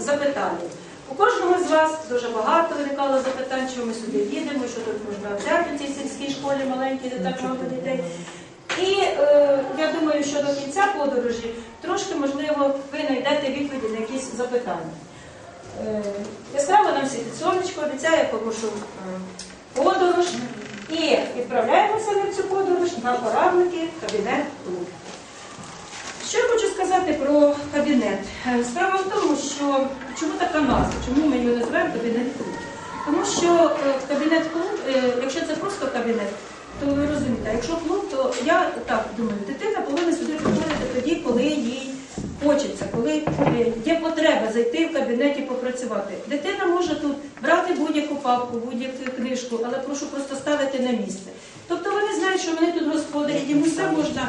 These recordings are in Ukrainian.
запитання. У кожного з вас дуже багато виникало запитань, чому ми сюди їдемо, що тут можна взяти в цій сільській школі маленькій, де так багато дітей. І е, я думаю, що до кінця подорожі трошки, можливо, ви знайдете відповіді на якісь запитання. Е, яскраво нам світить сонечко, обіцяє хорошу е, подорож. І відправляємося в цю подорож на кораблики кабінет клуб. Що я хочу сказати про кабінет? Е, Справа в тому, що чому така назва, чому ми його називаємо кабінет клуб? Тому що е, кабінет клуб, е, якщо це просто кабінет, то ви розумієте, а якщо клуб, то я так думаю, дитина повинна сюди приходити тоді, коли їй хочеться, коли є потреба зайти в кабінет і попрацювати. Дитина може тут брати будь-яку папку, будь-яку книжку, але прошу просто ставити на місце. Тобто вони знають, що вони тут господарі, їм все можна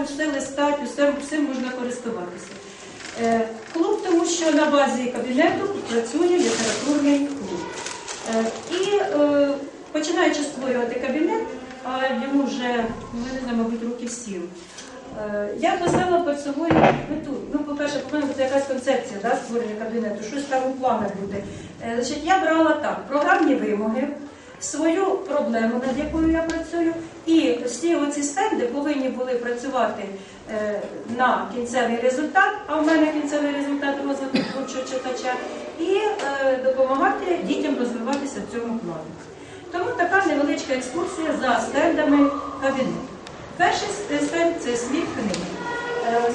руками, все листати, все, всім можна користуватися. Е, Клуб, тому що на базі кабінету працює літературний клуб. Е, І е, починаючи створювати кабінет, а йому вже, ну, я не мабуть, років сім. Я поставила перед собою мету. Ну, по-перше, повинна бути якась концепція да, створення кабінету, щось там у планах буде. Значить, я брала так, програмні вимоги, свою проблему, над якою я працюю, і всі оці стенди повинні були працювати е, на кінцевий результат, а в мене кінцевий результат розвитку творчого читача, і е, допомагати дітям розвиватися в цьому плані. Тому така невеличка екскурсія за стендами кабінету. Перший стенд це слід книги. Е,